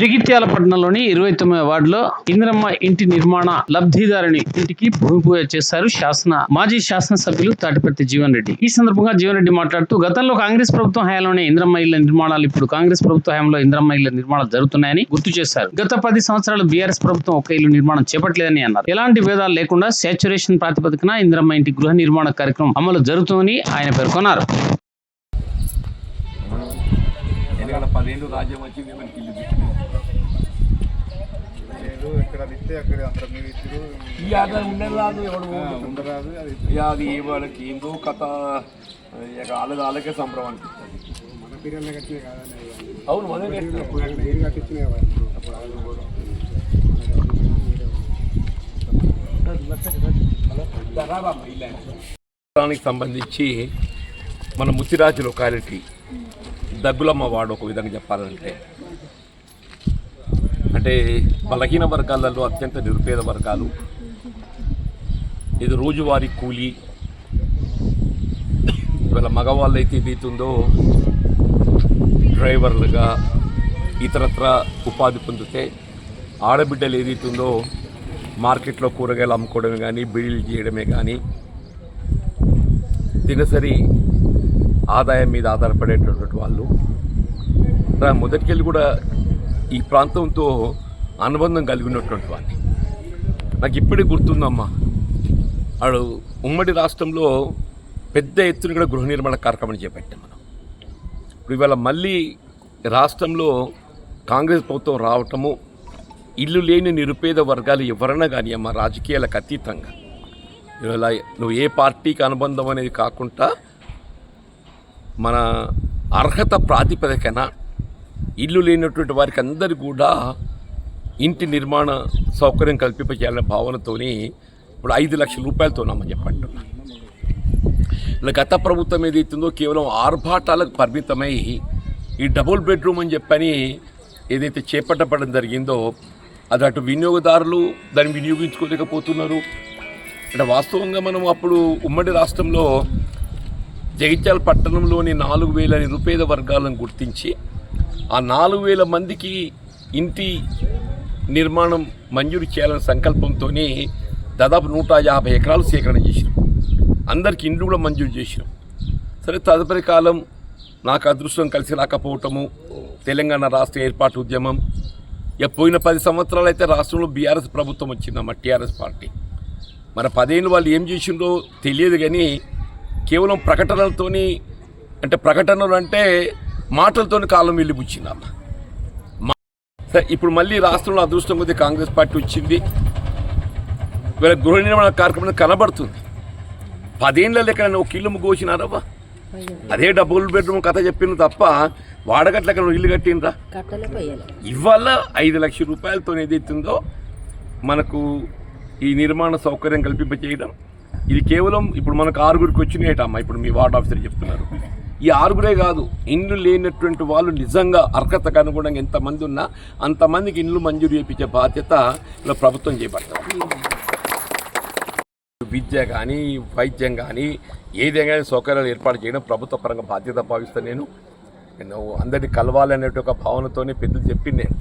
జగిత్యాల పట్టణంలోని ఇరవై తొమ్మిది వార్డులో ఇందిరమ్మ ఇంటి నిర్మాణ లబ్ధిదారుని ఇంటికి భూమి పూజ చేశారు శాసన మాజీ శాసనసభ్యులు తాటిపత్తి జీవన్ రెడ్డి. ఈ సందర్భంగా జీవన్ రెడ్డి మాట్లాడుతూ గతంలో కాంగ్రెస్ ప్రభుత్వం హయాంలోనే ఇంద్రమ్మ ఇళ్ళ నిర్మాణాలు ఇప్పుడు కాంగ్రెస్ ప్రభుత్వ హయాంలో ఇంద్రమ్మ ఇళ్ళ నిర్మాణాలు జరుగుతున్నాయని గుర్తు చేశారు. గత పది సంవత్సరాలు బీఆర్ఎస్ ప్రభుత్వం ఒక ఇల్లు నిర్మాణం చేపట్టలేదని అన్నారు. ఎలాంటి భేదాలు లేకుండా సాచురేషన్ ప్రాతిపదికన ఇంద్రమ్మ ఇంటి గృహ నిర్మాణ కార్యక్రమం అమలు జరుగుతుందని ఆయన పేర్కొన్నారు. ఎందుకంటే పదేళ్ళు రాజ్యం వచ్చింది మనకి ఇల్లు దిక్కులేదు. లేదు ఇక్కడ విత్తే అక్కడ అందరం మీరు ఇద్దరు ఈ ఆధారం ఉండరాదు ఎవడు ఊరు. ఉండరాదు అది ఇక అది వాళ్ళకి ఏందో కథ ఇక వాళ్ళది వాళ్ళకే సంబరం అనిపిస్తుంది. మన పీరియడ్లో కట్టిన కాదని అవును మనమే కట్టినాం. అప్పుడు అక్కడ ఏం కట్టించినాయి వాళ్ళు అప్పుడు వాళ్ళు కూడా దానికి సంబంధించి మన ముత్తిరాజు లొకాలిటీ దగ్గులమ్మ వాడు ఒక విధంగా చెప్పాలంటే. అంటే బలహీన వర్గాలలో అత్యంత నిరుపేద వర్గాలు. ఇది రోజువారీ కూలీ. ఇవాళ మగవాళ్ళు అయితే ఏదైతుందో డ్రైవర్లుగా ఇతరత్ర ఉపాధి పొందితే ఆడబిడ్డలు ఏదైతుందో మార్కెట్లో కూరగాయలు అమ్ముకోవడమే కానీ బిల్లు చేయడమే కానీ దినసరి ఆదాయం మీద ఆధారపడేటటువంటి వాళ్ళు. మొదటికెళ్ళి కూడా ఈ ప్రాంతంతో అనుబంధం కలిగి ఉన్నటువంటి వాడిని. నాకు ఇప్పుడే గుర్తుందమ్మా. వాడు ఉమ్మడి రాష్ట్రంలో పెద్ద ఎత్తున కూడా గృహ నిర్మాణ కార్యక్రమం చేపట్టాం మనం. ఇప్పుడు ఇవాళ మళ్ళీ రాష్ట్రంలో కాంగ్రెస్ ప్రభుత్వం రావటము ఇల్లు లేని నిరుపేద వర్గాలు ఎవరైనా కానీ అమ్మ రాజకీయాలకు అతీతంగా. ఇవాళ నువ్వు ఏ పార్టీకి అనుబంధం అనేది కాకుండా మన అర్హత ప్రాతిపదికన ఇల్లు లేనటువంటి వారికి అందరు కూడా ఇంటి నిర్మాణ సౌకర్యం కల్పింపచేయాలనే భావనతోని ఇప్పుడు ఐదు లక్షల రూపాయలతో ఉన్నామని చెప్పంటున్నా ఇలా గత ప్రభుత్వం ఏదైతుందో కేవలం ఆర్భాటాలకు పరిమితమై ఈ డబుల్ బెడ్రూమ్ అని చెప్పని ఏదైతే చేపట్టబడడం జరిగిందో అది అటు వినియోగదారులు దాన్ని వినియోగించుకోలేకపోతున్నారు. అంటే వాస్తవంగా మనం అప్పుడు ఉమ్మడి రాష్ట్రంలో జగిత్యాల పట్టణంలోని నాలుగు వేల నిరుపేద వర్గాలను గుర్తించి ఆ నాలుగు వేల మందికి ఇంటి నిర్మాణం మంజూరు చేయాలనే సంకల్పంతో దాదాపు నూట యాభై ఎకరాలు సేకరణ చేసినాం. అందరికి ఇండ్లు కూడా మంజూరు చేసినాం. సరే తదుపరి కాలం నాకు అదృష్టం కలిసి రాకపోవటము తెలంగాణ రాష్ట్ర ఏర్పాటు ఉద్యమం ఇక పోయిన పది సంవత్సరాలు అయితే రాష్ట్రంలో బీఆర్ఎస్ ప్రభుత్వం వచ్చిందమ్మ టీఆర్ఎస్ పార్టీ. మరి పదేళ్ళు వాళ్ళు ఏం చేసిండ్రో తెలియదు కానీ కేవలం ప్రకటనలతోని అంటే ప్రకటనలు అంటే మాటలతోని కాలం సరే ఇప్పుడు మళ్ళీ రాష్ట్రంలో అదృష్టం కొద్దీ కాంగ్రెస్ పార్టీ వచ్చింది. వీళ్ళ గృహ నిర్మాణ కార్యక్రమం కనబడుతుంది. పదేళ్ళ లెక్క ఒక ఇల్లు ముగ్గోసినారవ్వ అదే డబుల్ బెడ్రూమ్ కథ చెప్పిన తప్ప వాడగట్ల ఇల్లు కట్టినరా ఇవాళ ఐదు లక్షల రూపాయలతో ఏదైతుందో మనకు ఈ నిర్మాణ సౌకర్యం కల్పింపచేయడం ఇది కేవలం ఇప్పుడు మనకు ఆరుగురికి వచ్చినాయటమ్మా ఇప్పుడు మీ వార్డ్ ఆఫీసర్ చెప్తున్నారు. ఈ ఆరుగురే కాదు ఇండ్లు లేనటువంటి వాళ్ళు నిజంగా అర్హతకు అనుగుణంగా ఎంతమంది ఉన్నా అంతమందికి ఇండ్లు మంజూరు చేయించే బాధ్యత ఇలా ప్రభుత్వం చేపడతారు విద్య కానీ వైద్యం కానీ ఏదైనా సౌకర్యాలు ఏర్పాటు చేయడం ప్రభుత్వ పరంగా బాధ్యత భావిస్తాను నేను. నేను అందరినీ కలవాలనే ఒక భావనతోనే పెద్దలు చెప్పింది నేను.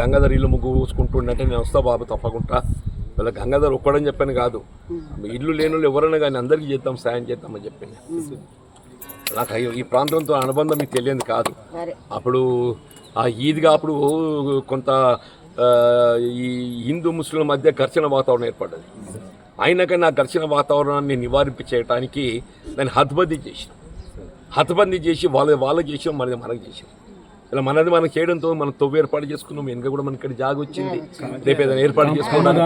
గంగాధర్ ఇల్లు ముగ్గు చూసుకుంటుండంటే నేను వస్తా బాబు తప్పకుండా. ఇలా గంగాధర్ ఒక్కడని చెప్పాను కాదు. ఇల్లు లేని వాళ్ళు ఎవరైనా కానీ అందరికీ చేద్దాం సాయం చేద్దామని చెప్పింది నాకు అయ్యో ఈ ప్రాంతంతో అనుబంధం మీకు తెలియదు కాదు. అప్పుడు ఆ ఈద్గా అప్పుడు కొంత ఈ హిందూ ముస్లింల మధ్య ఘర్షణ వాతావరణం ఏర్పడ్డది. అయినా కానీ ఆ ఘర్షణ వాతావరణాన్ని నివారింప చేయడానికి దాన్ని హద్బందీ చేసినాం హతబందీ చేసి వాళ్ళ వాళ్ళకి చేసాం మనది మనకు చేసాం ఇలా మనది మనకు చేయడంతో మనం తవ్వు ఏర్పాటు చేసుకున్నాం వెనుక కూడా మనకి ఇక్కడ జాగ వచ్చింది. రేపు ఏదైనా ఏర్పాటు చేసుకోవడానికి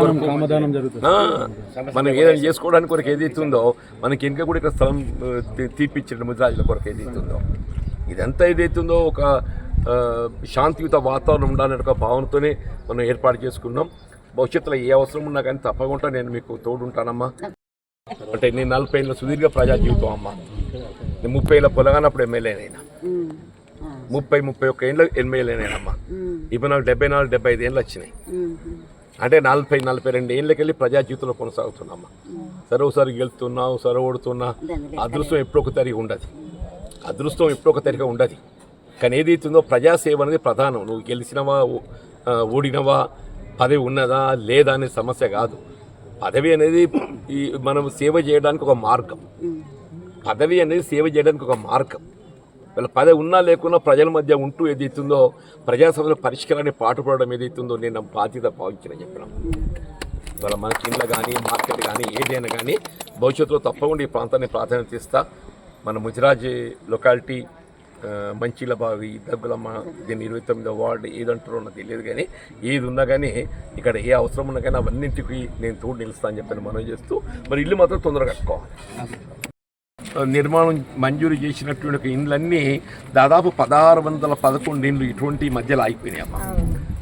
మనం ఏదైనా చేసుకోవడానికి కొరకు ఏదైతే ఉందో మనకి వెనుక కూడా ఇక్కడ స్థలం ఆ, తీ- తీపిచ్చడం ముద్రాజుల కొరకు ఏదైతే ఉందో. ఇదంతా ఏదైతే ఉందో ఒక శాంతియుత వాతావరణం ఉండాలనే ఒక భావనతోనే మనం ఏర్పాటు చేసుకున్నాం. భవిష్యత్తులో ఏ అవసరం ఉన్నా కానీ తప్పకుండా నేను మీకు తోడుంటానమ్మా. అంటే నేను నలభై ఏళ్ళ సుదీర్ఘ ప్రజా జీవితం అమ్మా. నేను ముప్పై ఏళ్ళ పొలగానప్పుడు ఎమ్మెల్యేనైనా. ముప్పై ముప్పై ఒక్క ఏళ్ళ ఎమ్మెల్యేనైనమ్మా ఉమ్, ఇప్పుడు నాకు డెబ్బై నాలుగు డెబ్బై ఐదు ఏళ్ళు వచ్చినాయి. అంటే నలభై నలభై రెండు ఏళ్ళకి వెళ్ళి ప్రజా జీవితంలో కొనసాగుతున్నామ్మా సరే ఒకసారి గెలుతున్నా ఒకసారి ఓడుతున్నా అదృష్టం ఎప్పుడో ఒక తరిగి ఉండదు. అదృష్టం ఎప్పుడో ఒక తరిగా ఉండదు. కానీ ఏదైతుందో ప్రజాసేవ అనేది ప్రధానం. నువ్వు గెలిచినవా ఓడినవా పదవి ఉన్నదా లేదా అనే సమస్య కాదు. పదవి అనేది ఈ మనం సేవ చేయడానికి ఒక మార్గం. పదవి అనేది సేవ చేయడానికి ఒక మార్గం. వీళ్ళ పదవి ఉన్నా లేకున్నా ప్రజల మధ్య ఉంటూ ఏదైతుందో ప్రజా పరిష్కారాన్ని పాటుపడడం ఏదైతుందో నేను బాధ్యత భావించిన చెప్పినాం. ఇవాళ మనకి ఇండ్ల కానీ మార్కెట్ కానీ ఏదైనా కానీ భవిష్యత్తులో తప్పకుండా ఈ ప్రాంతాన్ని ప్రాధాన్యత ఇస్తా. మన ముజరాజీ లొకాలిటీ మంచిల బావి దగ్గులమ్మ దీన్ని ఇరవై తొమ్మిదో వార్డు ఏదంటారో నాకు తెలియదు కానీ ఏది ఉన్నా కానీ ఇక్కడ ఏ అవసరం ఉన్నా కానీ అవన్నింటికి నేను తోడు నిలుస్తా అని చెప్పని మనం చేస్తూ మరి ఇల్లు మాత్రం తొందరగా కట్టుకోవాలి. నిర్మాణం మంజూరు చేసినటువంటి ఒక ఇండ్లన్నీ దాదాపు పదహారు వందల పదకొండు ఇండ్లు ఇటువంటి మధ్యలో అయిపోయినాయి అమ్మ.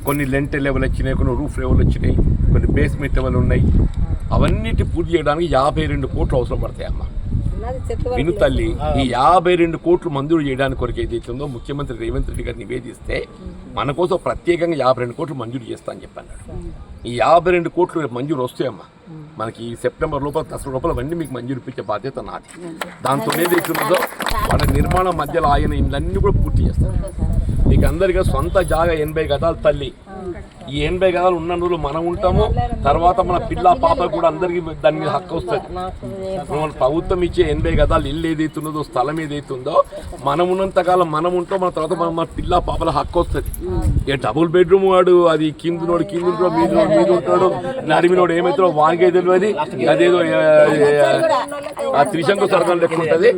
కొన్ని లెంట్ లెవెల్ వచ్చినాయి కొన్ని రూఫ్ లెవెల్ వచ్చినాయి కొన్ని బేస్మెంట్ లెవెల్ ఉన్నాయి. అవన్నిటి పూర్తి చేయడానికి యాభై రెండు కోట్లు అవసరం పడతాయి అమ్మ. విను తల్లి ఈ యాభై రెండు కోట్లు మంజూరు చేయడానికి కొరకు ఏదైతుందో ముఖ్యమంత్రి రేవంత్ రెడ్డి గారు నివేదిస్తే మన కోసం ప్రత్యేకంగా యాభై రెండు కోట్లు మంజూరు చేస్తా అని చెప్పన్నాడు ఈ యాభై రెండు కోట్లు రేపు మంజూరు వస్తాయమ్మా. మనకి ఈ సెప్టెంబర్ లోపల దసరా లోపల అవన్నీ మీకు మంజూరు ఇప్పించే బాధ్యత నాది. దాంతో ఏదైతుందో వాళ్ళ నిర్మాణం మధ్యలో ఆయన ఇళ్ళన్నీ కూడా పూర్తి చేస్తారు. మీకు అందరికీ సొంత జాగా ఎనభై గదాలు తల్లి. ఈ ఎనభై గదాలు ఉన్న రోజులు మనం ఉంటాము. తర్వాత మన పిల్ల పాప కూడా అందరికీ దాని మీద హక్కు వస్తుంది. మన ప్రభుత్వం ఇచ్చే ఎనభై గదాలు ఇల్లు ఏదైతున్నదో స్థలం ఏదైతుందో మనం ఉన్నంతకాలం మనం ఉంటాం మన తర్వాత మన మన పిల్ల పాపల హక్కు వస్తుంది. ఇక డబుల్ బెడ్రూమ్ వాడు అది కిందనోడు కింద ఉంటాడు మీద మీద ఉంటాడు నడిమినోడు ఏమవుతాడో వానికే తెలియదు అదేదో ఆ, త్రిశంకు సరదా లెక్క ఉంటుంది.